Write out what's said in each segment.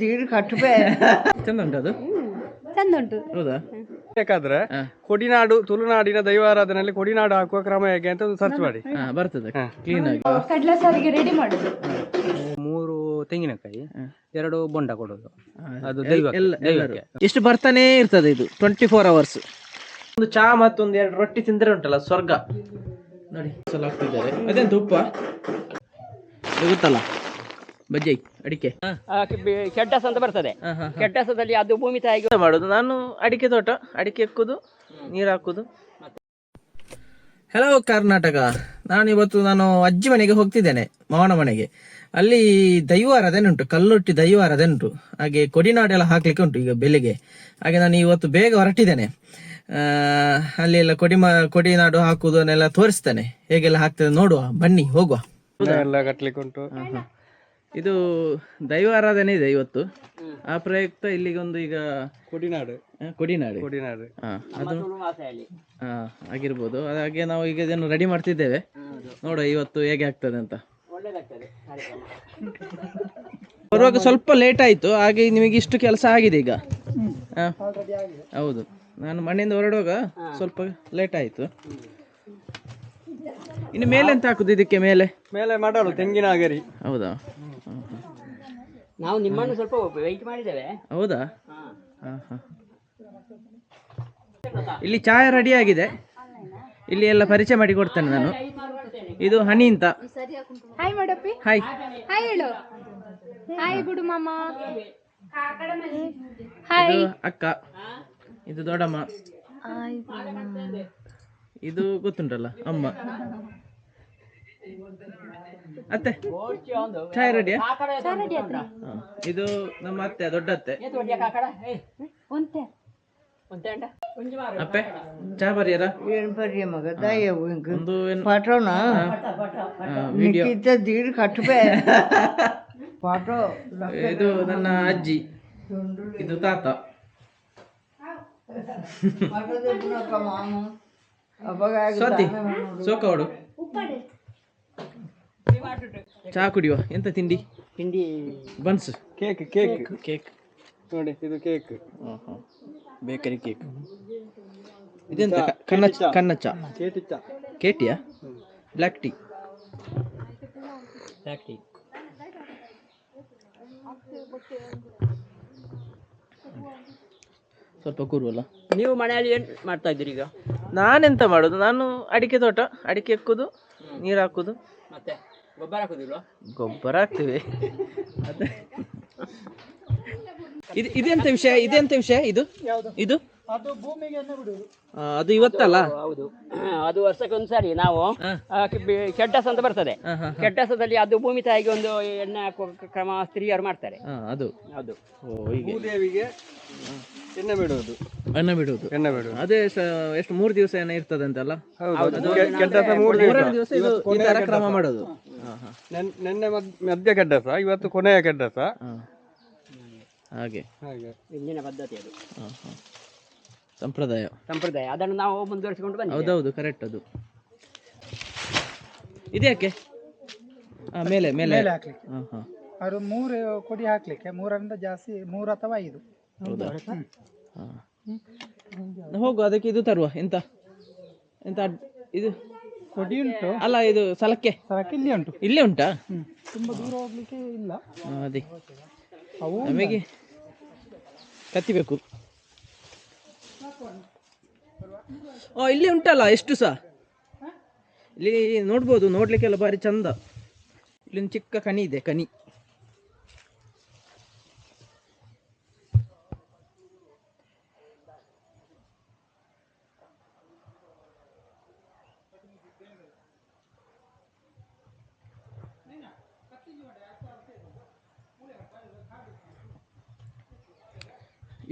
ದೀಡ್ ಚಂದ ಅದು ಚಂದ ಉಂಟು ಹೌದಾ? ಬೇಕಾದ್ರೆ ಕೊಡಿನಾಡು ತುಳುನಾಡಿನ ದೈವಾರಾಧನೆಯಲ್ಲಿ ಕೊಡಿನಾಡು ಹಾಕುವ ಕ್ರಮ ಹೇಗೆ ಅಂತ ಒಂದು ಸರ್ಚ್ ಮಾಡಿ. ಬರ್ತದೆ. ಕ್ಲೀನ್ ಆಗಿ. ಕಡಲೆ ಸಾರಿಗೆ ರೆಡಿ ಮಾಡುದು. ಮೂರು ತೆಂಗಿನಕಾಯಿ ಎರಡು ಬೊಂಡ ಕೊಡೋದು. ಅದು ದೈವಕ್ಕೆ ಎಲ್ಲ- ಎಷ್ಟು ಬರ್ತಾನೆ ಇರ್ತದೆ ಇದು? ಟ್ವೆಂಟಿ ಫೋರ್ ಅವರ್ಸ್ ಒಂದು ಚಾ ಮತ್ತೊಂದು ಒಂದು ಎರಡು ರೊಟ್ಟಿ ತಿಂದ್ರೆ ಉಂಟಲ್ಲ ಸ್ವರ್ಗ. ನೋಡಿ. ಸಲ ಹಾಕ್ತಿದ್ದಾರೆ. ಅದೆಂತ ತುಪ್ಪ ಇದು ಗೊತ್ತಲ್ಲ. ಬಜ್ಜಿ ಅಡಿಕೆ. ಕೆಟ್ಟಸ ಅಂತ ಬರ್ತದೆ. ಕೆಟ್ಟಸದಲ್ಲಿ ಅದು ಭೂಮಿ ತಾಯಿಗೆ ಮಾಡೋದು. ನಾನು ಅಡಿಕೆ ತೋಟ ಅಡಿಕೆ ಎಕ್ಕುದು ನೀರು ಹಾಕುದು. ಹಲೋ ಕರ್ನಾಟಕ. ನಾನು ಇವತ್ತು ನಾನು ಅಜ್ಜಿ ಮನೆಗೆ ಹೋಗ್ತಿದ್ದೇನೆ ಮಾವನ ಮನೆಗೆ. ಅಲ್ಲಿ ದೈವಾರಾಧನೆ ಉಂಟು ಕಲ್ಲೊಟ್ಟಿ ದೈವಾರಾಧನೆ ಉಂಟು ಹಾಗೆ ಕೊಡಿನಾಡೆಲ್ಲ ಹಾಕ್ಲಿಕ್ಕೆ ಉಂಟು ಈಗ ಬೆಳಿಗ್ಗೆ ಹಾಗೆ ನಾನು ಇವತ್ತು ಬೇಗ ಹೊರಟಿದ್ದೇನೆ. ಆ, ಅಲ್ಲಿ ಎಲ್ಲ ಕೊಡಿ ಮ- ಕೊಡಿನಾಡು ಹಾಕುವುದನ್ನೆಲ್ಲ ತೋರಿಸ್ತೇನೆ. ಹೇಗೆಲ್ಲ ಹಾಕ್ತದೆ ನೋಡುವ. ಬನ್ನಿ ಹೋಗುವ. ಎಲ್ಲ ಕಟ್ಲಿಕ್ಕೆ ಉಂಟು. ಇದು ದೈವ ಆರಾಧನೆ ಇದೆ ಇವತ್ತು. ಆ ಪ್ರಯುಕ್ತ ಇಲ್ಲಿಗೊಂದು ಈಗ ಕೊಡಿನಾಡು. ಕೊಡಿನಾಡು. ಕೊಡಿನಾಡು. ಆಗಿರ್ಬೋದು. ಹಾಗೆ ನಾವು ಈಗ ಇದನ್ನು ರೆಡಿ ಮಾಡ್ತಿದ್ದೇವೆ. ನೋಡುವ ಇವತ್ತು ಹೇಗೆ ಆಗ್ತದೆ ಅಂತ. ಬರುವಾಗ ಸ್ವಲ್ಪ ಲೇಟ್ ಆಯ್ತು. ಹಾಗೆ ನಿಮಗೆ ಇಷ್ಟು ಕೆಲಸ ಆಗಿದೆ ಈಗ. ಹೌದು. ನಾನು ಮನೆಯಿಂದ ಹೊರಡುವಾಗ ಸ್ವಲ್ಪ ಲೇಟ್ ಆಯ್ತು. ಇನ್ನು ಮೇಲೆ ಎಂತ ಹಾಕುದು ಇದಕ್ಕೆ ಮೇಲೆ? ಮೇಲೆ ಮಾಡೋಣ ತೆಂಗಿನ ಗರಿ ಹೌದಾ? ನಾವು ನಿಮ್ಮನ್ನು ಸ್ವಲ್ಪ ವೆಯ್ಟ್ ಮಾಡಿದ್ದೇವೆ. ಹೌದಾ? ಹಾ, ಹಾ. ಇಲ್ಲಿ ಚಾಯ ರೆಡಿ ಆಗಿದೆ. ಇಲ್ಲಿ ಎಲ್ಲ ಪರಿಚಯ ಮಾಡಿ ಕೊಡ್ತೇನೆ ನಾನು. ಇದು ಹನಿ ಅಂತ. ಹಾಯ್ ಮಾಡಪ್ಪಿ ಹಾಯ್ ಹಾಯ್ ಹೇಳು. ಹಾಯ್ ಗುಡು ಮಾಮ. ಹಾಯ್ ಅಕ್ಕ. ಇದು ದೊಡ್ಡಮ್ಮ. ಇದು ಗೊತ್ತುಂಟಲ್ಲ ಅಮ್ಮ. ಅತ್ತೆ ಚಾಯ್ ರೆಡಿಯಾ ಇದು ನಮ್ಮ ಅತ್ತೆ ದೊಡ್ಡ ಅತ್ತೆ ಒಂತೆ. ಒಂತೇಂಡ ಅಪ್ಪೆ ಚಾ ಬರಿಯರ? ಏನ್ ಬರ್ರಿ ಮಗ ದಯ ಒಂದು ವಿಡಿಯೋ ದೀಡ್ ಕಟ್ಬೇ ಪಾಠೋ ಇದು ನನ್ನ ಅಜ್ಜಿ ಇದು ತಾತ. ಸ್ವಾತಿ ಸೋಕ ಹೊಡು ಚಾ ಕುಡಿಯುವ. ಎಂತ ತಿಂಡಿ? ತಿಂಡಿ ಬನ್ಸ್. Cake cake. ಕೇಕ್. ನೋಡಿ ಇದು ಕೇಕ್. Bakery cake. ಇದೆಂತ? ಕ- ಕನ್ನ ಕನ್ನ ಚಾ. ಕೇಟಿಚ್ಚ ಕೇಟಿಯಾ? Black tea. ಫ್ಯಾಕ್ಟ್ರಿ ಸ್ವಲ್ಪ ಕೂರುವಲ್ಲ. ನೀವು ಮನೆಯಲ್ಲಿ ಏನ್ ಮಾಡ್ತಾ ಇದ್ದೀರಿ ಈಗ? ನಾನೆಂತ ಮಾಡೋದು? ನಾನು ಅಡಿಕೆ ತೋಟ ಅಡಿಕೆ ಎಕ್ಕುದು ನೀರು ಹಾಕುದು. ಮತ್ತೆ? ಗೊಬ್ಬರ ಹಾಕುದಿಲ್ವಾ? ಗೊಬ್ಬರ ಹಾಕ್ತೇವೆ. ಇದು ಇದೆಂತ ವಿಷಯ ಇದೆಂತ ವಿಷಯ ಇದು? ಇದು? ಆ, ಅದು ಇವತ್ತಲ್ಲ? ಹೌದು. ಅದು ವರ್ಷಕ್ಕೊಂದ್ಸರಿ ನಾವು ಕೆಟ್ಟಸ ಆ, ಕೆ- ಬೆ- ಕೆಡ್ಡಸ್ ಅಂತ ಬರ್ತದೆ. ಕೆಡ್ಡಸದಲ್ಲಿ ಅದು ಭೂಮಿ ತಾಯಿಗೆ ಒಂದು ಎಣ್ಣೆ ಹಾಕುವ ಕ್ರಮ ಸ್ತ್ರೀಯರು ಮಾಡ್ತಾರೆ. ಹಾ, ಅದು. ಅದು ಓ ಹೀಗೆ. ಭೂದೇವಿಗೆ ಎಣ್ಣೆ ಬಿಡುವುದು. ಅನ್ನ ಬಿಡುವುದು. ಎಣ್ಣೆ ಬಿಡುವುದು. ಅದೇ ಸ- ಎಷ್ಟು ಮೂರು ದಿವಸ ಏನೋ ಇರ್ತದೆ ಅಂತಲ್ಲ ಹೌದು ಕೆ- ಕೆಡ್ಡಸ ಮೂರು ಮೂರನೇ ದಿವಸ ಇದು ಈ ತರ ಕ್ರಮ ಮಾಡೋದು. ಹಾ, ಹಾ, ನೆನ್- ನೆನ್ನೆ ಮದ್- ಮಧ್ಯ ಕೆಡ್ಡಸ ಇವತ್ತು ಕೊನೆಯ ಕೆಡ್ಡಸ. ಹಾಗೆ. ಹಾಗೆ. ಇಂದಿನ ಪದ್ಧತಿ ಅದು. ಹಾ, ಹಾ. ಸಂಪ್ರದಾಯ. ಸಂಪ್ರದಾಯ. ಅದನ್ನು ನಾವು ಮುಂದುವರಿಸಿಕೊಂಡು ಬಂದಿದ್ದೇವೆ. ಹೌದೌದು ಕರೆಕ್ಟ್ ಅದು. ಇದ್ಯಾಕೆ ಆ, ಮೇಲೆ ಮೇಲೆ ಹಾಂ ಹಾಂ. ಅವರು ಮೂರು ಕೊಡಿ ಹಾಕ್ಲಿಕ್ಕೆ. ಮೂರರಿಂದ ಜಾಸ್ತಿ ಮೂರು ಅಥವಾ ಐದು. ಹೌದಾ? ಹಾ. ಹೋಗು ಅದಕ್ಕೆ ಇದು ತರುವ. ಎಂತ? ಎಂತ ಅಡ್- ಇದು? ಕೊಡಿ ಉಂಟು. ಅಲ್ಲ ಇದು ಸಲಕ್ಕೆ. ಸಲಕ್ಕೆ ಇಲ್ಲಿ ಉಂಟು. ಇಲ್ಲೇ ಉಂಟಾ? ತುಂಬಾ ದೂರ ಹೋಗ್ಲಿಕ್ಕೆ ಇಲ್ಲ. ಅದೇ. ಅವು ನಮಗೆ ಕತ್ತಿ ಬೇಕು ಓ ಇಲ್ಲಿ ಉಂಟಲ್ಲ, ಎಷ್ಟು ಸಹ ಇಲ್ಲಿ ನೋಡ್ಬೋದು ನೋಡ್ಲಿಕ್ಕೆಲ್ಲ ಭಾರಿ ಚಂದ. ಇಲ್ಲಿ ಚಿಕ್ಕ ಕನಿ ಇದೆ ಕನಿ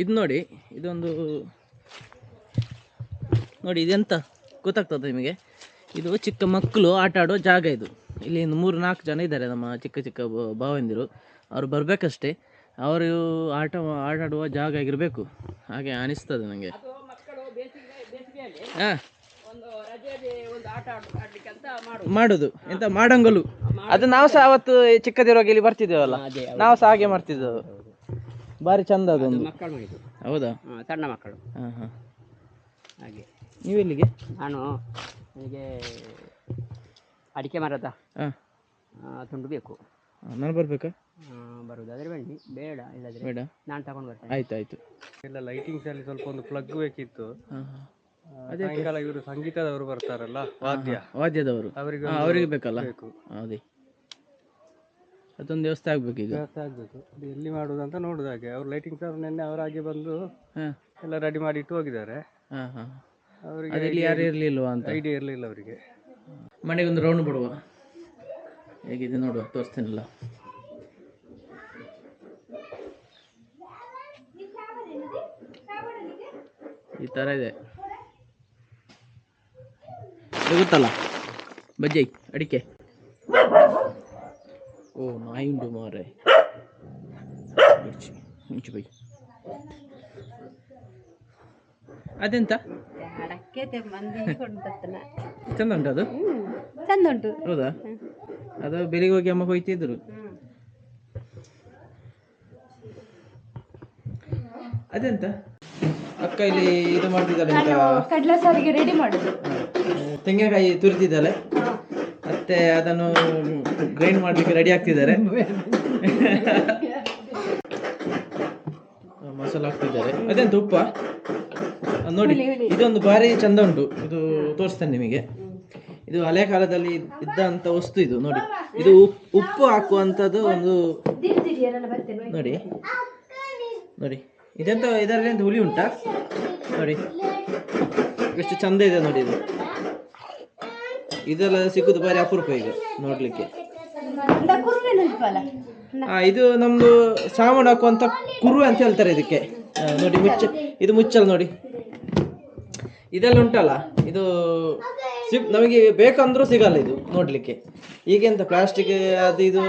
ಇದು ನೋಡಿ, ಇದೊಂದು ನೋಡಿ ಇದೆಂತ ಗೊತ್ತಾಗ್ತದೆ ನಿಮಗೆ? ಇದು ಚಿಕ್ಕ ಮಕ್ಕಳು ಆಟ ಆಡೋ ಜಾಗ ಇದು. ಇಲ್ಲಿ ಒಂದು ಮೂರು ನಾಲ್ಕು ಜನ ಇದ್ದಾರೆ ನಮ್ಮ ಚಿಕ್ಕ ಚಿಕ್ಕ ಭಾವಂದಿರು ಅವರು ಬರಬೇಕಷ್ಟೇ. ಅವರು ಆಟ ಆಟಾಡುವ ಜಾಗ ಆಗಿರಬೇಕು. ಹಾಗೆ ಅನಿಸ್ತದೆ ನನಗೆ ಹಾಂ. ಮಾಡುದು. ಎಂತ ಮಾಡಂಗಲು. ಅದು ನಾವು ಸಹ ಅವತ್ತು ಚಿಕ್ಕದಿರುವಾಗ ಇಲ್ಲಿ ಬರ್ತಿದ್ದೇವಲ್ಲ? ನಾವು ಸಹ ಹಾಗೆ ಮಾಡ್ತಿದ್ದೆವು. ಬಾರಿ ಚಂದ ಅದೊಂದು ಹೌದಾ? ಸಣ್ಣ ಮಕ್ಕಳು. ಹಾ ಹಾ ಎಲ್ಲಿಗೆ? ನೀವೆಲ್ಲಿಗೆ ನಾನು ನನಗೆ ಅಡಿಕೆ ಮರದ. ಹಾಂ ತುಂಡು ಬೇಕು ನಾನು ಬರ್ಬೇಕಾ? ಬರುದು ಬರುವುದಾದ್ರೆ ಬನ್ನಿ. ಬೇಡ ಇಲ್ಲದ್ರೆ ಬೇಡ. ನಾನು ತಗೊಂಡು ಬರ್ತೇನೆ. ಆಯ್ತು ಆಯ್ತು. ಇಲ್ಲ ಲೈಟಿಂಗ್ಸ್ ಅಲ್ಲಿ ಸ್ವಲ್ಪ ಒಂದು ಪ್ಲಗ್ ಬೇಕಿತ್ತು. ಸಾಯಂಕಾಲ ಇವರು ಸಂಗೀತದವರು ಬರ್ತಾರಲ್ಲ ವಾದ್ಯ. ವಾದ್ಯದವರು. ಅವರಿಗೆ ಅವರಿಗೆ ಬೇಕಲ್ಲ? ಬೇಕು. ಅದೇ. ಅದೊಂದು ವ್ಯವಸ್ಥೆ ಆಗ್ಬೇಕು ಈಗ. ವ್ಯವಸ್ಥೆ ಆಗ್ಬೇಕು. ಅದು ಎಲ್ಲಿ ಮಾಡುದು ಅಂತ ನೋಡುದು ಹಾಗೆ ಅವ್ರು ಲೈಟಿಂಗ್ಸ್ ಅವ್ರು ನಿನ್ನೆ ಅವರಾಗಿ ಬಂದು ಎಲ್ಲ ರೆಡಿ ಮಾಡಿ ಇಟ್ಟು ಹೋಗಿದ್ದಾರೆ. ಹಾ ಹಾ. ಅವರಿಗೆ ಯಾರು ಇರ್ಲಿಲ್ವಾ ಅಂತ? ಐಡಿಯಾ ಇರಲಿಲ್ಲ ಅವರಿಗೆ. ಮನೆಗೆ ಒಂದು ರೌಂಡ್ ಬಿಡುವ. ಹೇಗಿದೆ ನೋಡುವ ತೋರಿಸ್ತೇನಲ್ಲ. ಈ ಥರ ಇದೆ. ಸಿಗುತ್ತಲ್ಲ ಗೊತ್ತಲ್ಲ? ಬಜ್ಜಿ ಅಡಿಕೆ. ಓ ನಾಯಿ ಉಂಟು ಮಾರೆ ಮಿಂಚು ಬೈ ಅದೆಂತ? ಚಂದ ಉಂಟು ಅದು? ಚಂದ ಉಂಟು ಹೌದಾ? ಅದು ಬೆಳಿಗ್ಗೆ ಹೋಗಿ ಅಮ್ಮ ಕೊಯ್ತಿದ್ರು. ಅದೆಂತ? ಅಕ್ಕ ಇಲ್ಲಿ ಇದು ಮಾಡ್ತಿದ್ದಾಳೆ ಅಂತ. ಕಡಲೆ ಸಾರಿಗೆ ರೆಡಿ ಮಾಡುದು. ತೆಂಗಿನಕಾಯಿ ತುರಿದಿದ್ದಾಳೆ ಮತ್ತೆ ಅದನ್ನು ಗ್ರೈಂಡ್ ಮಾಡ್ಲಿಕ್ಕೆ ರೆಡಿ ಆಗ್ತಿದ್ದಾರೆ. ಮಸಾಲ ಹಾಕ್ತಿದ್ದಾರೆ. ಅದೆಂತ ಉಪ್ಪ? ನೋಡಿ ಇದೊಂದು ಭಾರಿ ಚಂದ ಉಂಟು. ಇದು ತೋರಿಸ್ತೇನೆ ನಿಮಗೆ. ಇದು ಹಳೆ ಕಾಲದಲ್ಲಿ ಇದ್ದಂತ ವಸ್ತು ಇದು ನೋಡಿ. ಇದು ಉಪ್- ಉಪ್ಪು ಹಾಕುವಂಥದ್ದು ಒಂದು ನೋಡಿ. ನೋಡಿ. ಇದೆಂತ ಇದರಲ್ಲಿ ಎಂತ ಹುಲಿ ಉಂಟಾ? ನೋಡಿ. ಎಷ್ಟು ಚಂದ ಇದೆ ನೋಡಿ ಇದು. ಇದೆಲ್ಲ ಸಿಕ್ಕುದು ಬಾರಿ ಅಪರೂಪ ಈಗ ನೋಡ್ಲಿಕ್ಕೆ. ಇದು ನಮ್ದು ಸಾಮಾನು ಹಾಕುವಂತ ಕುರು ಅಂತ ಹೇಳ್ತಾರೆ ಇದಕ್ಕೆ. ನೋಡಿ ಮುಚ್ಚ ಇದು ಮುಚ್ಚಲ್ ನೋಡಿ. ಇದೆಲ್ಲ ಉಂಟಲ್ಲ? ಇದು ಸಿಪ್ ನಮಗೆ ಬೇಕಂದ್ರೂ ಸಿಗಲ್ಲ ಇದು ನೋಡಲಿಕ್ಕೆ. ಈಗೆಂತ ಪ್ಲಾಸ್ಟಿಕ್ ಅದು ಇದು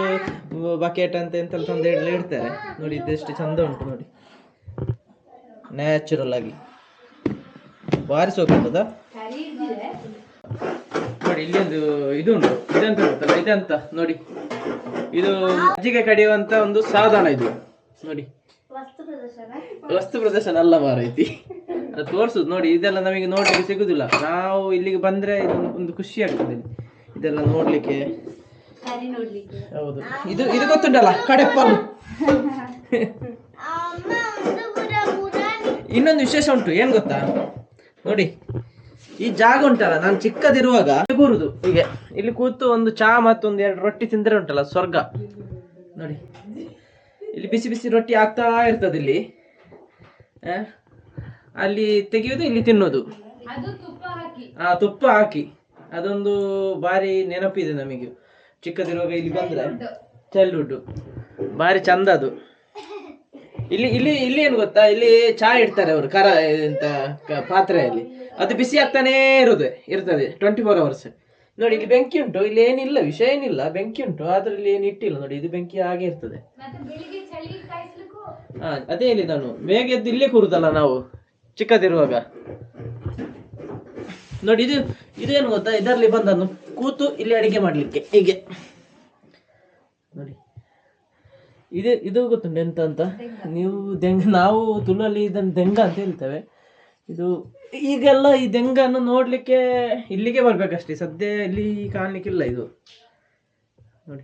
ಬಕೆಟ್ ಅಂತ ಎಂತೆಲ್ಲ ತಂದು ಹೇಳಿ ಇಡ್ತಾರೆ ನೋಡಿ ಇದೆಷ್ಟು ಚಂದ ಉಂಟು ನೋಡಿ. ನ್ಯಾಚುರಲ್ ಆಗಿ. ಭಾರಿ ಸೋಕುಂಟದ ನೋಡಿ ಇಲ್ಲಿ ಒಂದು ಇದು ಉಂಟು. ಇದೆಂತ ಗೊತ್ತಲ್ಲ? ಇದೆಂತ? ನೋಡಿ. ಇದು ಮಜ್ಜಿಗೆ ಕಡಿಯುವಂತ ಒಂದು ಸಾಧನ ಇದು. ನೋಡಿ. ವಸ್ತು ಪ್ರದರ್ಶನ ಅಲ್ಲ ಮಾರೈತಿ. ತೋರ್ಸುದು. ನೋಡಿ ಇದೆಲ್ಲ ನಮಗೆ ನೋಡ್ಲಿಕ್ಕೆ ಸಿಗುದಿಲ್ಲ. ನಾವು ಇಲ್ಲಿಗೆ ಬಂದ್ರೆ ಒಂದು ಖುಷಿ ಆಗ್ತದೆ. ಇದೆಲ್ಲ ನೋಡ್ಲಿಕ್ಕೆ. ಹೌದು. ಇದು ಇದು ಗೊತ್ತುಂಟಲ್ಲ? ಕಡೆಪ್ಪಲು ಇನ್ನೊಂದು ವಿಶೇಷ ಉಂಟು. ಏನ್ ಗೊತ್ತಾ? ನೋಡಿ ಈ ಜಾಗ ಉಂಟಲ್ಲ? ನಾನು ಚಿಕ್ಕದಿರುವಾಗ ಕೂರುದು. ಹೀಗೆ. ಇಲ್ಲಿ ಕೂತು ಒಂದು ಚಾ ಮತ್ತು ಒಂದು ಎರಡು ರೊಟ್ಟಿ ತಿಂದ್ರೆ ಉಂಟಲ್ಲ? ಸ್ವರ್ಗ. ನೋಡಿ. ಇಲ್ಲಿ ಬಿಸಿ ಬಿಸಿ ರೊಟ್ಟಿ ಆಗ್ತಾ ಇರ್ತದೆ ಇಲ್ಲಿ. ಅಲ್ಲಿ ತೆಗೆಯೋದು ಇಲ್ಲಿ ತಿನ್ನೋದು ಆ ತುಪ್ಪ ಹಾಕಿ. ಅದೊಂದು ಭಾರಿ ನೆನಪಿದೆ ನಮಗೆ. ಚಿಕ್ಕದಿರುವಾಗ ಇಲ್ಲಿ ಬಂದ್ರೆ ಚೈಲ್ಡ್ಹುಡ್ ಭಾರಿ ಚಂದ ಅದು. ಇಲ್ಲಿ ಇಲ್ಲಿ ಇಲ್ಲಿ ಏನು ಗೊತ್ತಾ? ಇಲ್ಲಿ ಚಾ ಇಡ್ತಾರೆ ಅವರು ಕರ ಎಂತ ಪಾತ್ರೆಯಲ್ಲಿ. ಅದು ಬಿಸಿ ಆಗ್ತಾನೇ ಇರೋದು ಇರ್ತದೆ ಟ್ವೆಂಟಿ ಫೋರ್ ಅವರ್ಸ್ ನೋಡಿ ಇಲ್ಲಿ ಬೆಂಕಿ ಉಂಟು ಇಲ್ಲಿ ಏನಿಲ್ಲ ವಿಷಯ ಏನಿಲ್ಲ ಬೆಂಕಿ ಉಂಟು ಆದ್ರೆ ಇಲ್ಲಿ ಏನು ಇಟ್ಟಿಲ್ಲ. ನೋಡಿ ಇದು ಬೆಂಕಿ ಹಾಗೆ ಇರ್ತದೆ. ಹಾ ಅದೇ ಇಲ್ಲಿ ನಾನು ಬೇಗ ಎದ್ದು ಇಲ್ಲೇ ಕೂರುದಲ್ಲ ನಾವು. ಚಿಕ್ಕದಿರುವಾಗ. ನೋಡಿ, ಇದು, ಇದೇನು ಗೊತ್ತಾ? ಇದರಲ್ಲಿ ಬಂದನು ಕೂತು ಇಲ್ಲಿ ಅಡಿಗೆ ಮಾಡಲಿಕ್ಕೆ. ಹೀಗೆ. ನೋಡಿ. ಇದು ಇದು ಗೊತ್ತುಂಟು ಎಂತ ಅಂತ? ನೀವು ದೆಂಗ ನಾವು ತುಳುವಲ್ಲಿ ಇದನ್ನು ದೆಂಗ ಅಂತ ಹೇಳ್ತೇವೆ. ಇದು, ಈಗೆಲ್ಲ ಈ ದೆಂಗನ್ನು ನೋಡಲಿಕ್ಕೆ ಇಲ್ಲಿಗೆ ಬರಬೇಕಷ್ಟೇ. ಸದ್ಯ ಇಲ್ಲಿ ಕಾಣಲಿಕ್ಕಿಲ್ಲ ಇದು. ನೋಡಿ.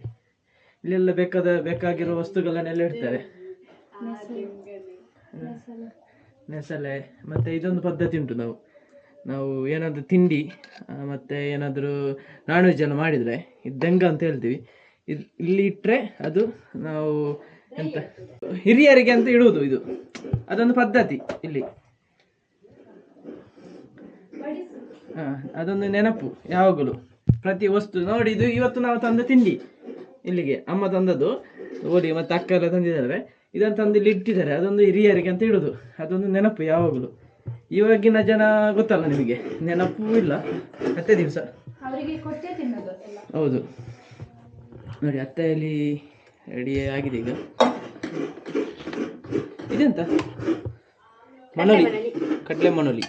ಇಲ್ಲೆಲ್ಲ ಬೇಕಾದ ಬೇಕಾಗಿರೋ ವಸ್ತುಗಳನ್ನೆಲ್ಲ ಇಡ್ತಾರೆ ನೆಸಲೆ ಮತ್ತೆ ಇದೊಂದು ಪದ್ಧತಿ ಉಂಟು ನಾವು. ನಾವು ಏನಾದರೂ ತಿಂಡಿ ಮತ್ತು ಏನಾದರೂ ನಾನ್ ಮಾಡಿದರೆ ಇದು ದೆಂಗ ಅಂತ ಹೇಳ್ತೀವಿ. ಇದು ಇಲ್ಲಿ ಇಟ್ಟರೆ ಅದು ನಾವು ಎಂತ, ಹಿರಿಯರಿಗೆ ಅಂತ ಇಡುವುದು ಇದು. ಅದೊಂದು ಪದ್ಧತಿ ಇಲ್ಲಿ. ಹಾಂ ಅದೊಂದು ನೆನಪು ಯಾವಾಗಲೂ. ಪ್ರತಿ ವಸ್ತು ನೋಡಿ ಇದು ಇವತ್ತು ನಾವು ತಂದ ತಿಂಡಿ ಇಲ್ಲಿಗೆ. ಅಮ್ಮ ತಂದದ್ದು ಓಡಿ ಮತ್ತೆ ಅಕ್ಕ ಎಲ್ಲ ತಂದಿದ್ದಾರೆ. ಇದನ್ನು ತಂದು ಇಲ್ಲಿ ಇಟ್ಟಿದ್ದಾರೆ. ಅದೊಂದು ಹಿರಿಯರಿಗೆ ಅಂತ ಇಡೋದು ಅದೊಂದು ನೆನಪು ಯಾವಾಗಲೂ. ಇವಾಗಿನ ಜನ ಗೊತ್ತಲ್ಲ ನಿಮಗೆ? ನೆನಪು ಇಲ್ಲ. ಅತ್ತೆ ದಿವಸ. ಹೌದು. ನೋಡಿ ಅತ್ತೆಯಲ್ಲಿ ರೆಡಿ ಆಗಿದೆ ಈಗ. ಇದೆಂತ? ಮನೋಲಿ. ಕಡಲೆ ಮನೋಲಿ.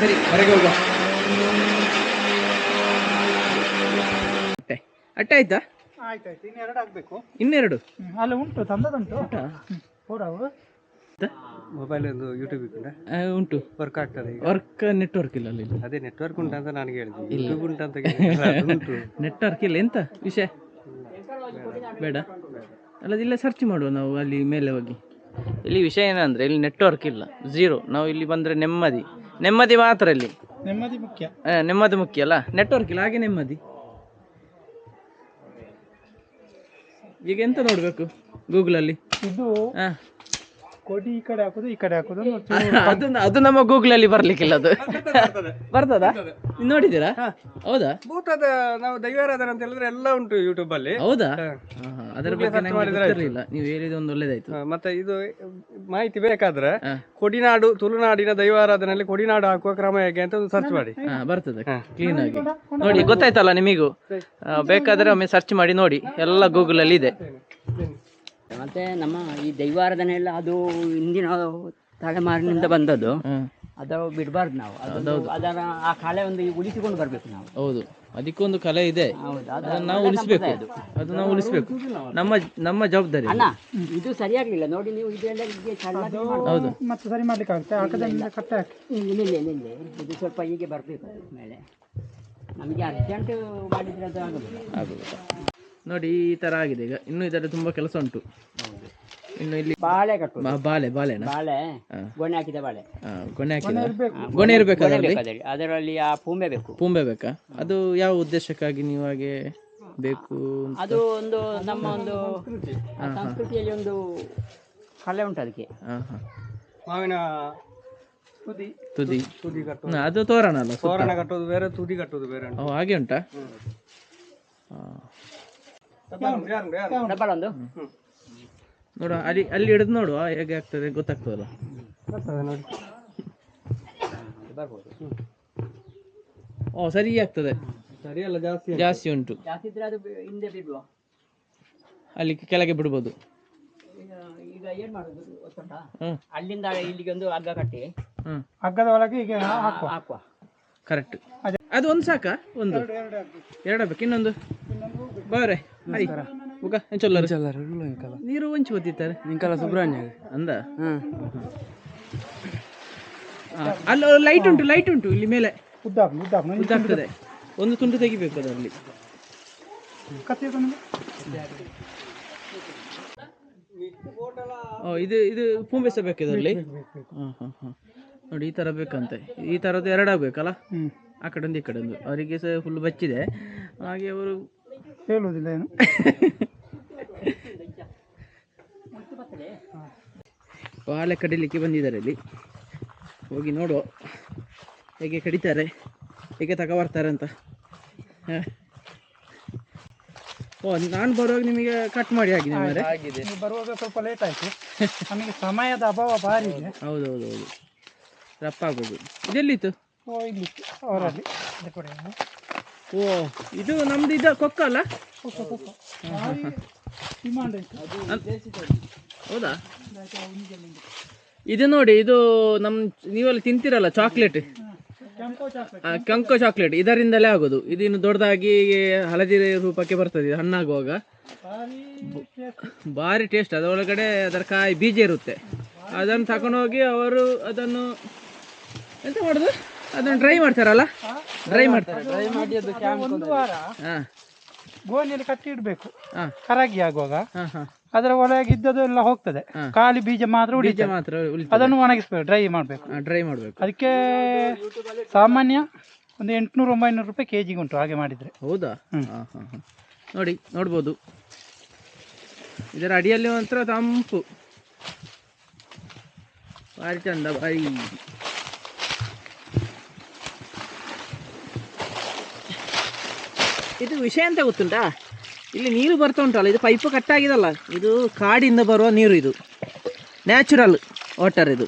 ಸರಿ ಹೊರಗೆ ಹೋಗುವ. ಅಟ್ಟೆ ಅಟ್ಟೆ ಆಯ್ತಾ? ಆಯ್ತಾಯ್ತು ಇನ್ನು ಎರಡು ಆಗ್ಬೇಕು ಇನ್ನೆರಡು? ಅಲ್ಲ ಉಂಟು ತಂದದುಂಟು ಮೊಬೈಲ್ ಒಂದು ಯೂಟ್ಯೂಬ್ ಉಂಟು. ವರ್ಕ್ ಆಗ್ತದೆ ವರ್ಕ್ ನೆಟ್ವರ್ಕ್ ಇಲ್ಲ ಅಲ್ಲಿ. ಅದೇ ನೆಟ್ವರ್ಕ್ ಉಂಟು ಅಂತ ನಾನು ಹೇಳಿದೆ. ಯೂಟ್ಯೂಬ್ ಉಂಟು ಅಂತ ಉಂಟು. ನೆಟ್ವರ್ಕ್ ಇಲ್ಲ. ಎಂತ ವಿಷಯ? ಬೇಡ. ಅಲ್ಲ ಇಲ್ಲೇ ಸರ್ಚ್ ಮಾಡುವ ನಾವು ಅಲ್ಲಿ ಮೇಲೆ ಹೋಗಿ. ಇಲ್ಲಿ ವಿಷಯ ಏನಂದ್ರೆ ಇಲ್ಲಿ ನೆಟ್ವರ್ಕ್ ಇಲ್ಲ. ಝೀರೋ ನಾವು ಇಲ್ಲಿ ಬಂದ್ರೆ ನೆಮ್ಮದಿ. ನೆಮ್ಮದಿ ಮಾತ್ರ ಇಲ್ಲಿ. ನೆಮ್ಮದಿ ಮುಖ್ಯ. ನೆಮ್ಮದಿ ಮುಖ್ಯ ಅಲ್ಲ? ನೆಟ್ವರ್ಕ್ ಇಲ್ಲ. ಹಾಗೆ ನೆಮ್ಮದಿ. ಈಗ ಎಂತ ನೋಡ್ಬೇಕು ಗೂಗಲಲ್ಲಿ ಇದು ಹಾ. ಕೊಡಿ ಈ ಕಡೆ ಹಾಕುದು ಈ ಕಡೆ ಹಾಕುದು ಅದು ಅದು ನಮ್ಮ ಗೂಗಲ್ ಅಲ್ಲಿ ಬರ್ಲಿಕ್ಕಿಲ್ಲ ಅದು. ಬರ್ತದಾ ನೀವ್ ನೋಡಿದ್ದೀರಾ? ಹೌದಾ? ಭೂತದ ನಾವು ದೈವಾರಾಧನ ಅಂತ ಹೇಳಿದ್ರೆ ಎಲ್ಲ ಉಂಟು ಯೂಟ್ಯೂಬ್ ಅಲ್ಲಿ. ಹೌದಾ. ಅದರ ಬಗ್ಗೆ ಗೊತ್ತಿರ್ಲಿಲ್ಲ. ನೀವು ಹೇಳಿದ ಒಂದು ಒಳ್ಳೇದಾಯ್ತು. ಮತ್ತೆ ಇದು ಮಾಹಿತಿ ಬೇಕಾದ್ರೆ. ಕೊಡಿನಾಡು ತುಳುನಾಡಿನ ದೈವಾರಾಧನೆಯಲ್ಲಿ ಕೊಡಿನಾಡು ಹಾಕುವ ಕ್ರಮ ಹೇಗೆ ಅಂತ ಒಂದು ಸರ್ಚ್ ಮಾಡಿ. ಬರ್ತದೆ. ಕ್ಲೀನ್ ಆಗಿ. ನೋಡಿ ಗೊತ್ತಾಯ್ತಲ್ಲ ನಿಮಗೂ? ಬೇಕಾದ್ರೆ ಒಮ್ಮೆ ಸರ್ಚ್ ಮಾಡಿ ನೋಡಿ. ಎಲ್ಲ ಗೂಗಲ್ ಅಲ್ಲಿ ಇದೆ. ಮತ್ತೆ ನಮ್ಮ ಈ ದೈವಾರಾಧನೆ ಎಲ್ಲ ಅದು ಹಿಂದಿನ ತಲೆಮಾರಿನಿಂದ ಬಂದದ್ದು. ಅದು ಬಿಡಬಾರ್ದು ನಾವು. ಅದೊಂದು ಅದರ ಆ ಕಲೆ ಒಂದು ಉಳಿಸಿಕೊಂಡು ಬರಬೇಕು ನಾವು. ಹೌದು. ಅದಕ್ಕೊಂದು ಕಲೆ ಇದೆ. ಹೌದು. ಅದನ್ನ ನಾವು ಉಳಿಸ್ಬೇಕು. ಅದು. ನಾವು ಉಳಿಸ್ಬೇಕು. ನಮ್ಮ ನಮ್ಮ ಜವಾಬ್ದಾರಿ ಅಣ್ಣ ಇದು ಸರಿಯಾಗ್ಲಿಲ್ಲ. ನೋಡಿ ನೀವು ಇದೆಲ್ಲ ಹೀಗೆ ಹೌದು. ಮತ್ತೆ ಸರಿ ಮಾಡ್ಲಿಕ್ಕೆ ಆಗುತ್ತೆ ಹಾಕದಿಂದ ಕಟ್ಟ ಇಲ್ಲ ಇಲ್ಲ ಇಲ್ಲ ಇಲ್ಲ. ಇದು ಸ್ವಲ್ಪ ಹೀಗೆ ಬರಬೇಕು. ಮೇಲೆ ನಮಗೆ ಅರ್ಜೆಂಟ್ ಮಾಡಿದ್ರೆ ಅದು ಆಗೋದಿಲ್ಲ. ಆಗುದಿಲ್ಲ. ನೋಡಿ ಈ ತರ ಆಗಿದೆ. ಈಗ ಇನ್ನು ಇದರ ತುಂಬಾ ಕೆಲಸ ಉಂಟು. ಇನ್ನು ಇಲ್ಲಿ ಬಾಳೆ ಕಟ್ಟು. ಬಾ- ಬಾಳೆ ಬಾಳೆನಾ? ಬಾಳೆ ಹಾ. ಗೊನೆ ಹಾಕಿದ ಬಾಳೆ. ಗೊಣೆ ಗೊನೆ ಹಾಕಿದ. ಇರ್ಬೇಕು. ಗೊನೆ ಇರ್ಬೇಕು ಗೊನೆ ಅದರಲ್ಲಿ? ಅದರಲ್ಲಿ. ಆ ಪೂಂಬೆ ಬೇಕು. ಪೂಂಬೆ ಬೇಕಾ? ಅದು ಯಾವ ಉದ್ದೇಶಕ್ಕಾಗಿ ನೀವು ಹಾಗೆ ಬೇಕು ಅದು ಒಂದು ನಮ್ಮ ಒಂದು ಆ ಸಂಸ್ಕೃತಿಯಲ್ಲಿ ಒಂದು ಕಲೆ ಉಂಟು ಅದಕ್ಕೆ. ಹಾ ಹಾ. ಮಾವಿನ ತುದಿ. ತುದಿ. ತುದಿ ಕಟ್ಟುದು ಹ್ಮ್, ಅದು ತೋರಣ ಅಲ್ಲ ಸುತ್ತ. ತೋರಣ ಕಟ್ಟೋದು ಬೇರೆ ತುದಿ ಕಟ್ಟೋದು ಬೇರೆ ಉಂಟು. ಓ ಹಾಗೆ ಉಂಟಾ? ಆ, ಒಂದು? ನೋಡುವ ಅಲ್ಲಿ ಅಲ್ಲಿ ಹಿಡಿದು ನೋಡುವ ಹೇಗೆ ಆಗ್ತದೆ ಗೊತ್ತಾಗ್ತದಲ್ಲ. ನೋಡಿ. ಓ ಸರಿ ಆಗ್ತದೆ. ಸರಿ ಅಲ್ಲ ಜಾಸ್ತಿ ಜಾಸ್ತಿ ಉಂಟು. ಜಾಸ್ತಿ ಇದ್ರೆ ಹಿಂದೆ ಬಿಡುವ. ಅಲ್ಲಿ ಕೆಳಗೆ ಬಿಡ್ಬೋದು. ಈಗ ಈಗ ಏನ್ ಮಾಡೋದು ಗೊತ್ತುಂಟಾ? ಹ್ಮ್. ಅಲ್ಲಿಂದ ಇಲ್ಲಿಗೆ ಒಂದು ಹಗ್ಗ ಕಟ್ಟಿ. ಹ್ಮ್. ಹಗ್ಗದ ಒಳಗೆ ಈಗ ಹಾಕುವ. ಹಾಕುವ. ಕರೆಕ್ಟ್ ಅದು ಒಂದು ಸಾಕ? ಒಂದು. ಎರಡು ಬೇಕು ಇನ್ನೊಂದು? ಬಾವ್ರೆ ಹಾಯ್ ಮುಗ ಎಂಚೊಲ್ಲರು ನೀರು ಒಂಚು ಗೊತ್ತಿತ್ತಾರೆ ನಿಂಕಲ ಸುಬ್ರಹ್ಮಣ್ಯ ಅಂದ? ಅಲ್ಲಿ ಲೈಟ್ ಉಂಟು ಲೈಟ್ ಉಂಟು ಇಲ್ಲಿ ಮೇಲೆ. ಉದ್ದಾಗ್ತದೆ. ಒಂದು ತುಂಡು ತೆಗಿಬೇಕು ಅದರಲ್ಲಿ. ಇದು ಇದು ಪೂಂಬೆಸ ಬೇಕು ಇದರಲ್ಲಿ? ಹಾಂ ಹಾಂ ಹಾಂ. ನೋಡಿ ಈ ಥರ ಬೇಕಂತೆ. ಈ ಥರದ್ದು ಎರಡಾಗಬೇಕಲ್ಲ? ಆ ಕಡೆ ಒಂದು ಈ ಕಡೆ ಒಂದು ಅವರಿಗೆ ಸಹ ಫುಲ್ ಬಚ್ಚಿದೆ. ಹಾಗೆ ಅವರು ಹೇಳುವುದಿಲ್ಲ ಏನು? ಬಾಳೆ ಕಡಿಲಿಕ್ಕೆ ಬಂದಿದ್ದಾರೆ ಇಲ್ಲಿ. ಹೋಗಿ ನೋಡುವ. ಹೇಗೆ ಕಡಿತಾರೆ ಹೇಗೆ ತಗೋ ಬರ್ತಾರೆ ಅಂತ. ಹ. ಓ ನಾನು ಬರುವಾಗ ನಿಮಗೆ ಕಟ್ ಮಾಡಿ ಆಗಿದೆ ನೀವು ಬರುವಾಗ ಸ್ವಲ್ಪ ಲೇಟ್ ಆಯಿತು. ನಮಗೆ ಸಮಯದ ಅಭಾವ ಭಾರಿ ಇದೆ. ಹೌದು ಹೌದು ಹೌದು. ರಪ್ಪ ಆಗೋದು. ಇದೆಲ್ಲಿತ್ತು? ಓ ಇಲ್ಲಿ ಅವರಲ್ಲಿ. ಇದು ಕೊಡಿ ಏನು? ಓ, ಇದು ನಮ್ದು ಇದು ಕೊಕ್ಕ ಅಲ್ಲ? ಹೌದಾ? ಇದು ನೋಡಿ, ಇದು ನಮ್, ನೀವೆಲ್ಲ ತಿಂತಿರಲ್ಲ ಚಾಕ್ಲೇಟ್ ಕೆಂಕೋ ಚಾಕ್ಲೇಟ್ ಇದರಿಂದಲೇ ಆಗೋದು. ಇದು ಇನ್ನು ದೊಡ್ಡದಾಗಿ ಹಳದಿ ರೂಪಕ್ಕೆ ಬರ್ತದೆ, ಇದು ಹಣ್ಣಾಗುವಾಗ. ಭಾರಿ ಟೇಸ್ಟ್ ಅದರೊಳಗಡೆ ಅದರ ಕಾಯಿ ಬೀಜ ಇರುತ್ತೆ. ಅದನ್ನು ತಗೊಂಡೋಗಿ ಅವರು ಅದನ್ನು, ಎಂತ ಮಾಡೋದು? ಅದನ್ನು ಡ್ರೈ ಮಾಡ್ತಾರಲ್ಲ? ಡ್ರೈ ಮಾಡ್ತಾರೆ. ಒಂದು ವಾರ ಹಾಂ. ಗೋಣಿಯಲ್ಲಿ ಕಟ್ಟಿ ಇಡಬೇಕು. ಹಾಂ. ಕರಗಿ ಆಗುವಾಗ. ಅದರ ಒಳಗೆ ಇದ್ದದ್ದು ಎಲ್ಲ ಹೋಗ್ತದೆ. ಖಾಲಿ ಬೀಜ ಮಾತ್ರ ಬೀಜ ಮಾತ್ರ ಅದನ್ನು ಒಣಗಿಸ್ಬೇಕು ಡ್ರೈ ಮಾಡಬೇಕು. ಡ್ರೈ ಮಾಡಬೇಕು. ಅದಕ್ಕೆ ಸಾಮಾನ್ಯ ಒಂದು ಎಂಟುನೂರು ಒಂಬೈನೂರು ರೂಪಾಯಿ ಕೆ ಜಿಗೆ ಉಂಟು ಹಾಗೆ ಮಾಡಿದರೆ. ಹೌದಾ? ನೋಡಿ ನೋಡ್ಬೋದು. ಇದರ ಅಡಿಯಲ್ಲಿ ಒಂಥರ ತಂಪು. ಭಾರಿ ಚಂದ ಭಾರಿ. ಇದು ವಿಷಯ ಅಂತ ಗೊತ್ತುಂಟಾ? ಇಲ್ಲಿ ನೀರು ಬರ್ತಾ ಉಂಟಲ್ಲ ಇದು ಪೈಪು ಕಟ್ಟಾಗಿದಲ್ಲ ಇದು ಕಾಡಿಂದ ಬರುವ ನೀರು ಇದು. ನ್ಯಾಚುರಲ್ ವಾಟರ್ ಇದು.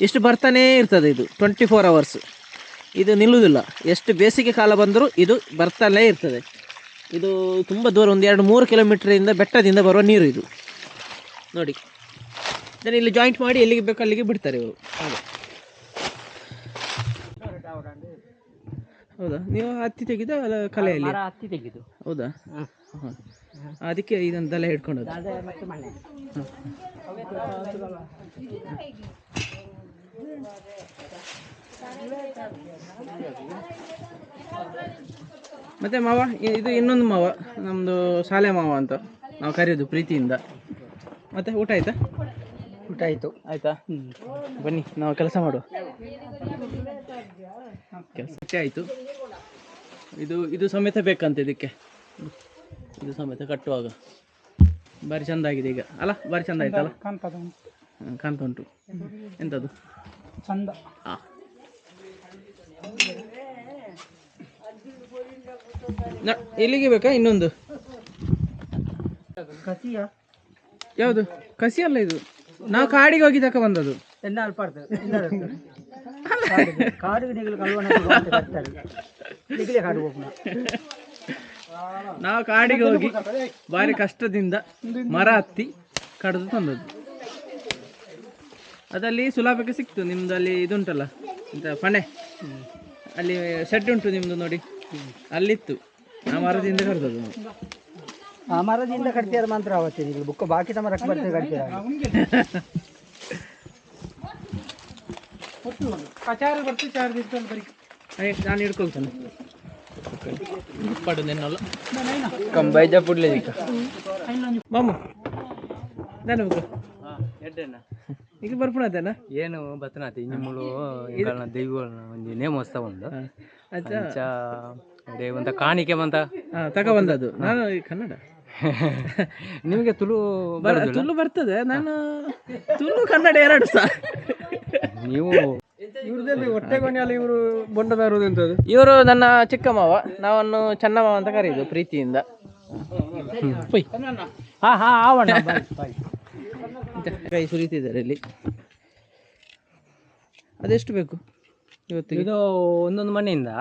ಇಷ್ಟು ಬರ್ತಾನೇ ಇರ್ತದೆ ಇದು ಟ್ವೆಂಟಿ ಫೋರ್ ಅವರ್ಸ್ ಇದು ನಿಲ್ಲುವುದಿಲ್ಲ. ಎಷ್ಟು ಬೇಸಿಗೆ ಕಾಲ ಬಂದರೂ ಇದು ಬರ್ತಾನೇ ಇರ್ತದೆ. ಇದು ತುಂಬ ದೂರ, ಒಂದು ಎರಡು ಮೂರು ಕಿಲೋಮೀಟ್ರಿಂದ ಬೆಟ್ಟದಿಂದ ಬರುವ ನೀರು ಇದು. ನೋಡಿ. ಇದನ್ನು ಇಲ್ಲಿ ಜಾಯಿಂಟ್ ಮಾಡಿ ಎಲ್ಲಿಗೆ ಬೇಕು ಅಲ್ಲಿಗೆ ಬಿಡ್ತಾರೆ ಇವರು. ಹಾಗೆ. ಹೌದಾ? ನೀವು ಹತ್ತಿ ತೆಗೆದ ಅಲ್ಲ ಕಲೆಯಲ್ಲಿ? ಮರ ಹತ್ತಿ ತೆಗೆದು. ಹೌದಾ. ಹ. ಅದಕ್ಕೆ ಇದೊಂದು ತಲೆ ಹಿಡ್ಕೊಂಡು ಅದೇ ಮತ್ತೆ ಮಾವ ಇ- ಇದು ಇನ್ನೊಂದು ಮಾವ ನಮ್ಮದು ಶಾಲೆ ಮಾವ ಅಂತ ನಾವು ಕರೆಯೋದು ಪ್ರೀತಿಯಿಂದ. ಮತ್ತೆ ಊಟ ಆಯ್ತಾ? ಊಟ ಆಯಿತು. ಆಯ್ತಾ? ಬನ್ನಿ ನಾವು ಕೆಲಸ ಮಾಡುವ. ಕೆಲಸ ಆಯಿತು. ಇದು ಇದು ಸಮೇತ ಬೇಕಂತ ಇದಕ್ಕೆ. ಇದು ಸಮೇತ ಕಟ್ಟುವಾಗ. ಭಾರಿ ಚಂದ ಆಗಿದೆ ಈಗ. ಅಲ್ಲ ಭಾರಿ ಚಂದ ಆಯ್ತಲ್ಲ? ಕಾಣ್ತಾ ಉಂಟು. ಎಂಥದ್ದು ಚಂದ. ಇಲ್ಲಿಗೆ ಬೇಕಾ ಇನ್ನೊಂದು? ಯಾವುದು? ಕಸಿ ಅಲ್ಲ ಇದು. ನಾವು ಕಾಡಿಗೆ ಹೋಗಿ ತಕ ಬಂದದ್ದು ಕಾಡು ಹೋಗೋಣ ನಾವು ಕಾಡಿಗೆ ಹೋಗಿ ಭಾರಿ ಕಷ್ಟದಿಂದ ಮರ ಹತ್ತಿ ಕಡಿದು ತಂದದ್ದು. ಅದಲ್ಲಿ ಸುಲಭಕ್ಕೆ ಸಿಕ್ತು ನಿಮ್ದು ಅಲ್ಲಿ ಇದುಂಟಲ್ಲ ಎಂತ ಪಣೆ ಅಲ್ಲಿ ಶೆಡ್ ಉಂಟು ನಿಮ್ದು ನೋಡಿ ಅಲ್ಲಿತ್ತು. ಆ ಮರದಿಂದ ಕಡ್ದದ್ದು. ನಾವು ಆ ಮರದಿಂದ ಕಟ್ತೀರ ಮಾತ್ರ ಅವತ್ತೆ ಬುಕ್ ಬುಕ್ಕ ಬಾಕಿ ತಮ್ಮ ರಕ್ಕ ಕಟ್ತೀರ ಚಾರ್ ಬರ್ತಿ ಚಾರ್ ಚಾರ್ಜ್ ಬರೀ. ನಾನು ಹಿಡ್ಕೊಳ್ತೇನೆ ಪಡು ನೆನ್ನಲ್ಲ. ಕಂಬೈಜ ಪುಡ್ಲೆ ಮಾಮು ನಾನು ಈಗ ಬರ್ಪುಣತೇನ ಏನು ಬತ್ತನಾತಿ ನಿಮ್ಮಳು ಎಂಕಲ್ನ ದೈವಗಳನ್ನ ಒಂದು ನೇಮೋತ್ಸವ ಒಂದು ಆಯ್ತಾ? ಅಂಚ ಅದೇ ಒಂತ ಕಾಣಿಕೆ ಬಂತ. ತಗೋ ತಕ ಬಂದದ್ದು ನಾನು ಈ ಕನ್ನಡ. ನಿಮಗೆ ತುಳು ತುಳು ಬರ್ತದೆ. ನಾನು ತುಳು ಕನ್ನಡ ಎರಡು ಸಹ ನೀವು ಇವ್ರದಲ್ಲಿ ಹೊಟ್ಟೆ ಕೊನೆಯಲ್ಲಿ ಇವರು ಬೊಂಡದಾರದು ಎಂತದ್ದು ಇವರು ನನ್ನ ಚಿಕ್ಕ ಮಾವ ನಾವನ್ನು ಚನ್ನ ಮಾವ ಅಂತ ಕರೆಯುದು ಪ್ರೀತಿಯಿಂದ. ಹಾ ಹಾ ಆವಣ್ಣ ಕೈ ಸುರಿತಿದ್ದಾರೆ ಇಲ್ಲಿ. ಅದೆಷ್ಟು ಬೇಕು ಇವತ್ತು ಇದು ಒಂದೊಂದು ಮನೆಯಿಂದ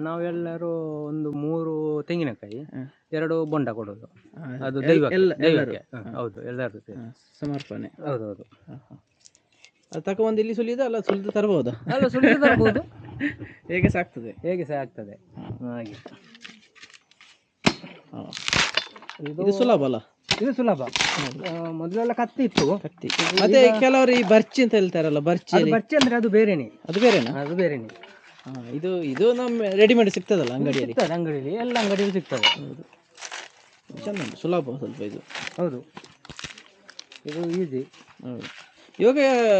ನಾವೆಲ್ಲರೂ ಒಂದು ಮೂರು ತೆಂಗಿನಕಾಯಿ ಎರಡು ಬೊಂಡ ಕೊಡೋದು. ಅದು ದೈವಕ್ಕೆ ಎಲ್ಲರೂ. ಹೌದು ಎಲ್ಲರೂ. ಸಮರ್ಪಣೆ. ಹೌದೌದು. ಹೌದು ಅದು ತಗೊಂಡು ಇಲ್ಲಿ ಸುಲಿದ ಅಲ್ಲ ಸುಲಿದು ತರಬಹುದಾ ಅಲ್ಲ ಸುಲಿದು ತರಬಹುದು ಹೇಗೆ ಸಹ ಆಗ್ತದೆ ಹೇಗೆ ಸಹ ಆಗ್ತದೆ ಹಾಗೆ. ಇದು ಸುಲಭ ಅಲ್ಲ? ಇದು ಸುಲಭ. ಮೊದಲೆಲ್ಲ ಕತ್ತಿ ಇತ್ತು. ಕತ್ತಿ. ಮತ್ತೆ ಕೆಲವರು ಈ ಬರ್ಚಿ ಅಂತ ಹೇಳ್ತಾರಲ್ಲ ಬರ್ಚಿ ಬಚ್ಚಿ ಅಂದ್ರೆ ಅದು ಬೇರೆನೆ. ಅದು ಬೇರೆನಾ? ಅದು ಬೇರೆನೆ. ಇದು ಇದು ನಮ್ಮ ರೆಡಿಮೇಡ್ ಸಿಗ್ತದಲ್ಲ ಅಂಗಡಿಯಲ್ಲಿ? ಸಿಗ್ತದೆ ಅಂಗಡಿಯಲ್ಲಿ. ಎಲ್ಲ ಅಂಗಡಿಯಲ್ಲಿ ಸಿಗ್ತದೆ. ಹೌದು. ಉಂಟು ಸುಲಭ ಸ್ವಲ್ಪ ಇದು. ಹೌದು. ಇದು ಈಸಿ ಹೌದು. ಇವಾಗ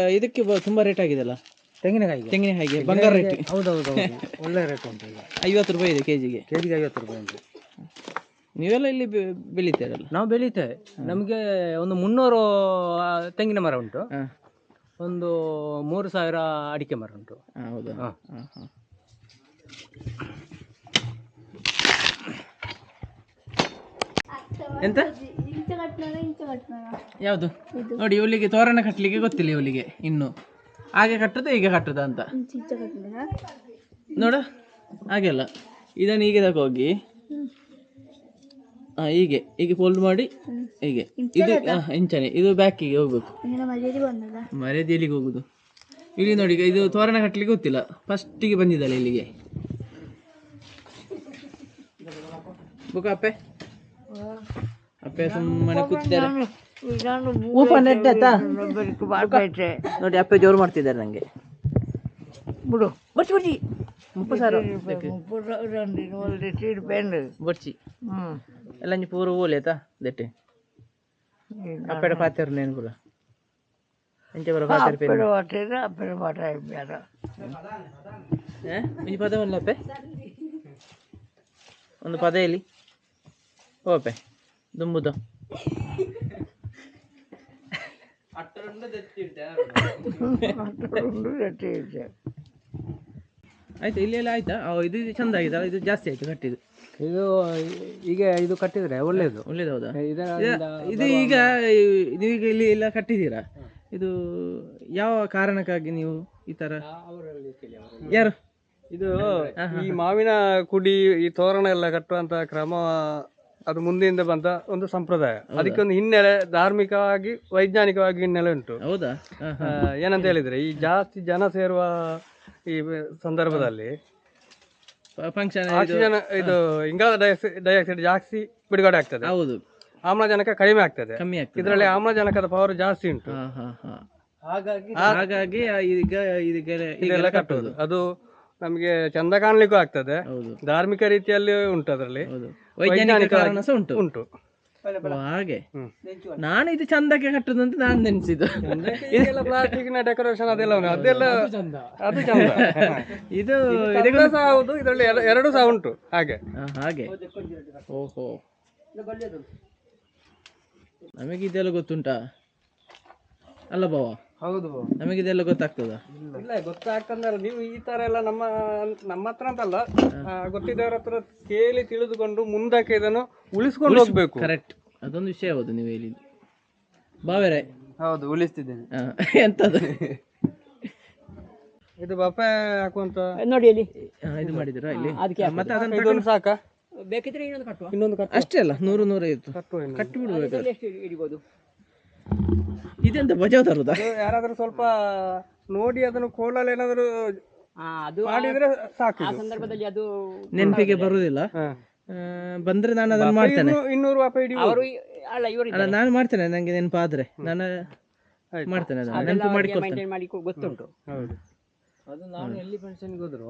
ಇದಕ್ಕೆ ಬ- ತುಂಬಾ ರೇಟ್ ಆಗಿದೆಲ್ಲ. ತೆಂಗಿನಕಾಯಿಗೆ? ತೆಂಗಿನಕಾಯಿಗೆ ಬಂಗಾರ ರೇಟ್ ಹೌದೌದು ಒಳ್ಳೆ ರೇಟ್ ಉಂಟು ಈಗ. ಐವತ್ತು ರೂಪಾಯಿ ಇದೆ ಕೆಜಿಗೆ. ಕೆಜಿಗೆ ಐವತ್ತು ರೂಪಾಯಿ ಉಂಟು. ನೀವೆಲ್ಲ ಇಲ್ಲಿ ಬೆ- ಬೆಳಿತೀರಲ್ಲ? ನಾವು ಬೆಳೀತೇವೆ. ನಮಗೆ ಒಂದು ಮುನ್ನೂರು ಆ, ತೆಂಗಿನ ಮರ ಉಂಟು. ಹಾ. ಒಂದು ಮೂರು ಸಾವಿರ ಅಡಿಕೆ ಮರ ಉಂಟು. ಹಾ, ಹೌದಾ? ಹಾ. ಹಾ, ಹಾ. ಎಂತ? ಯಾವುದು? ನೋಡಿ ಇವಳಿಗೆ ತೋರಣ ಕಟ್ಟಲಿಕ್ಕೆ ಗೊತ್ತಿಲ್ಲ ಇವಳಿಗೆ ಇನ್ನು. ಹಾಗೆ ಕಟ್ಟುದ ಹೀಗೆ ಕಟ್ಟುದ ಅಂತ. ನೋಡ ಹಾಗೆಲ್ಲ ಇದನ್ನು ಹೀಗೆ ತಗೋಗಿ ಹಾ ಹೀಗೆ ಹೀಗೆ ಫೋಲ್ಡ್ ಮಾಡಿ ಹೀಗೆ. ಇದು ಇಂಚನೆ. ಇದು ಬ್ಯಾಕಿಗೆ ಹೋಗ್ಬೇಕು. ಮರ್ಯಾದೆ ಎಲ್ಲಿಗೆ ಹೋಗುದು? ಇಲ್ಲಿ ನೋಡಿ ಈಗ ಇದು ತೋರಣ ಕಟ್ಟಲಿಕ್ಕೆ ಗೊತ್ತಿಲ್ಲ. ಫಸ್ಟಿಗೆ ಬಂದಿದ್ದಾಳೆ ಇಲ್ಲಿಗೆ. ಬುಕ್ಕ ಅಪ್ಪೆ ಅಪ್ಪೆ ಸುಮ್ಮನೆ ಕೂತಿದ್ದಾರೆ ಓಪನ್ ನೆಟ್ಟಾಯ್ತಾ ನೋಡಿ ಅಪ್ಪೆ ಜೋರು ಮಾಡ್ತಿದ್ದಾರೆ ನಂಗೆ ಬಿಡು ಬರ್ಚಿ ಬರ್ಚಿ ಮುಪ್ಪ ಸಾರು ಒಳ್ಳೆ ಸೀಡ್ ಪೆಂಡ್ ಬರ್ಚಿ ಹ್ಞೂ ಎಲ್ಲ ಒಂಜಿ ಪೂರ ಓಲೆ ಆಯ್ತಾ ದೆಟ್ಟೆ ಅಪ್ಪೆಡ ಪಾತೆರ್ ನೇನು ಕೂಡ ಎಂಚೆ ಬರ ಪಾತೆರ್ ಪೇರು ಅಪ್ಪಡ ಹೊಟ್ಟೆದ ಅಪ್ಪಡ ಪಾಠ ಇಬ್ಬರ ಏ ಒಂಜಿ ಪದ ಒಲ್ಲ ಅಪ್ಪೆ ಒಂದು ಪದ ಎಲ್ಲಿ ಓ ಅಪ್ಪೆ ದುಂಬುದ ಇದೆ ಆಯ್ತು ಇಲ್ಲಿ ಎಲ್ಲ ಆಯ್ತಾ ಇದು ಇದು ಚಂದ ಆಗಿದೆ. ಇದು ಜಾಸ್ತಿ ಆಯ್ತು ಕಟ್ಟಿದ್ದು. ಇದು ಈಗ ಇದು ಕಟ್ಟಿದ್ರೆ ಒಳ್ಳೇದು. ಒಳ್ಳೇದು ಹೌದಾ? ಇದು ಈಗ ಈ- ನೀವೀಗ ಇಲ್ಲಿ ಎಲ್ಲ ಕಟ್ಟಿದ್ದೀರಾ? ಇದು ಯಾವ ಕಾರಣಕ್ಕಾಗಿ ನೀವು ಈ ತರ? ಯಾರು? ಇದು ಈ ಮಾವಿನ ಕುಡಿ ಈ ತೋರಣ ಎಲ್ಲ ಕಟ್ಟುವಂತ ಕ್ರಮ ಅದು ಮುಂದಿನಿಂದ ಬಂದ ಒಂದು ಸಂಪ್ರದಾಯ. ಅದಕ್ಕೊಂದು ಹಿನ್ನೆಲೆ ಧಾರ್ಮಿಕವಾಗಿ ವೈಜ್ಞಾನಿಕವಾಗಿ ಹಿನ್ನೆಲೆ ಉಂಟು. ಹೌದಾ. ಆ, ಏನಂತ ಹೇಳಿದ್ರೆ ಈ ಜಾಸ್ತಿ ಜನ ಸೇರುವ ಈ ಸಂದರ್ಭದಲ್ಲಿ ಫಂಕ್ಷನ್ ಆಕ್ಸಿಜನ್ ಇದು ಇಂಗಾಲ ಡೈಆಕ್ಸೈಡ್ ಡೈಆಕ್ಸೈಡ್ ಜಾಸ್ತಿ ಬಿಡುಗಡೆ ಆಗ್ತದೆ. ಹೌದು. ಆಮ್ಲಜನಕ ಕಡಿಮೆ ಆಗ್ತದೆ. ಕಮ್ಮಿ ಆಗ್ತದೆ. ಇದರಲ್ಲಿ ಆಮ್ಲಜನಕದ ಪವರ್ ಜಾಸ್ತಿ ಉಂಟು. ಹಾ ಹಾ ಹಾ. ಹಾಗಾಗಿ ಹಾಗಾಗಿ ಈಗ ಇದಕ್ಕೆ ಇದೆಲ್ಲ ಕಟ್ಟೋದು ಅದು ನಮಗೆ ಚಂದ ಕಾಣಲಿಕ್ಕೂ ಆಗ್ತದೆ. ಹೌದು. ಧಾರ್ಮಿಕ ರೀತಿಯಲ್ಲಿ ಉಂಟು ಅದರಲ್ಲಿ. ಹೌದು. ವೈಜ್ಞಾನಿಕ ಕಾರಣ ಸಹ ಉಂಟು. ಉಂಟು. ಓ, ಹಾಗೆ. ನಾನು ಇದು ಚಂದಕ್ಕೆ ಕಟ್ಟುದು ಅಂತ ನಾನು ನೆನೆಸಿದ್ದು. ಪ್ಲಾಸ್ಟಿಕ್ನ ಡೆಕೋರೇಷನ್ ಅದೆಲ್ಲ ಉಂಟು. ಅದೆಲ್ಲ ಅದು ಚಂದ. ಇದು ಚಂದ ಸಹ ಹೌದು ಇದರಲ್ಲಿ ಎರ- ಎರಡು ಸಹ ಉಂಟು. ಹಾಗೆ. ಆ, ಹಾಗೆ. ಓಹೋ. ನಮಗೆ ಇದೆಲ್ಲ ಗೊತ್ತುಂಟಾ? ಅಲ್ಲ ಬಾವ? ಹೌದು ನಮಗೆ ಇದೆಲ್ಲ ಗೊತ್ತಾಗ್ತದ? ಇಲ್ಲ ಗೊತ್ತಾಗ್ತಂದ್ರೆ ನೀವು ಈ ತರ ಎಲ್ಲ ನಮ್ಮ ನಮ್ಮ ಹತ್ರ ಅಂತಲ್ಲ ಆ, ಗೊತ್ತಿದ್ದವರ ಹತ್ರ ಕೇಳಿ ತಿಳಿದುಕೊಂಡು ಮುಂದಕ್ಕೆ ಇದನ್ನು ಉಳಿಸ್ಕೊಂಡು ಹೋಗ್ಬೇಕು. ಕರೆಕ್ಟ್ ಅದೊಂದು ವಿಷಯ ಹೌದು ನೀವು ಹೇಳಿದ್ದು. ಬಾವೆರೆ? ಹೌದು ಉಳಿಸ್ತಿದ್ದೇನೆ. ಎಂತ ಎಂತದು? ಇದು ಬಫೆ ಹಾಕುವಂತ ನೋಡಿ ಇಲ್ಲಿ ಇದು ಮಾಡಿದ್ರ ಇಲ್ಲಿ? ಅದಕ್ಕೆ ಮತ್ತೆ ಅದನ್ನ ಇದೊಂದು ಸಾಕ? ಬೇಕಿದ್ರೆ ಇನ್ನೊಂದು ಕಟ್ಟುವ. ಇನ್ನೊಂದು ಕಟ್ಟು ಅಷ್ಟೇ ಅಲ್ಲ ನೂರು ನೂರೈವತ್ತು. ಕಟ್ಟುವ. ಕಟ್ಟಿ ಬಿಡಬೇಕು ಎಷ್ಟು ಹಿಡಿಬೋದು? ಇದೆಂತ ಬಜಾವ್ ತರುದಾ? ಯಾರಾದ್ರೂ ಸ್ವಲ್ಪ ನೋಡಿ ಅದನ್ನು ಕೋಲಲ್ಲಿ ಏನಾದರೂ ಅದು ಮಾಡಿದ್ರೆ ಸಾಕು ಆ ಇದು. ಸಂದರ್ಭದಲ್ಲಿ ಅದು ನೆನಪಿಗೆ ಬರುದಿಲ್ಲ. ಆ, ಬಂದ್ರೆ ನಾನು ಅದನ್ನ ಮಾಡ್ತೇನೆ. ಇನ್ನೂ- ಇನ್ನೂರು ರೂಪಾಯಿ ಹಿಡಿ ಅವರು ಅಲ್ಲ ಇವರು ಅಲ್ಲ ನಾನು ಮಾಡ್ತೇನೆ ನಂಗೆ ನೆನಪಾದ್ರೆ. ನಾನು ಮಾಡ್ತೇನೆ ಅದನ್ನ. ನೆನಪು ಮಾಡಿ ಕೊಡ್ತೇನೆ ಮೇಂಟೈನ್ ಮಾಡಿ ಗೊತ್ತುಂಟು. ಹೌದು. ಅದು ನಾನು ಎಲ್ಲಿ ಫಂಕ್ಷನ್ಗೆ ಹೋದ್ರು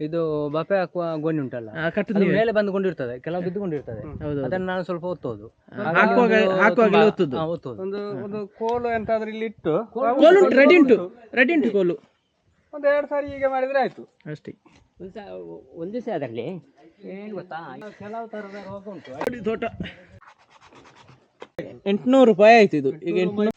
ಇದು ಬಪೆ ಹಾಕುವ ಗೋಣಿ ಉಂಟಲ್ಲ ಆ, ಕಟ್ಟುದು ಮೇಲೆ ಬಂದುಕೊಂಡಿರ್ತದೆ ಕೆಲವು ಬಿದ್ದುಕೊಂಡಿರ್ತದೆ ಹೌದು ಅದನ್ನು ನಾನು ಸ್ವಲ್ಪ ಒತ್ತೋದು ಒತ್ತುದು ಒಂದು ಒಂದು ಕೋಲು ಎಂತಾದ್ರೂ ಇಲ್ಲಿ ಇಟ್ಟು ಕೋಲು ಉಂಟು ರೆಡಿ ಉಂಟು. ರೆಡಿ ಉಂಟು ಕೋಲು. ಒಂದು ಎರಡು ಸಾರಿ ಹೀಗೆ ಮಾಡಿದ್ರೆ ಆಯ್ತು. ಅಷ್ಟೇ. ಒಂದು ದಿವಸ ಅದರಲ್ಲಿ ಏನು ಗೊತ್ತಾ? ಕೆಲವು ತರದ ರೋಗ ಉಂಟು. ತೋಟ. ಎಂಟ್ನೂರು ರೂಪಾಯಿ ಆಯ್ತು ಇದು. ಈಗ ಎಂಟ್ನೂರು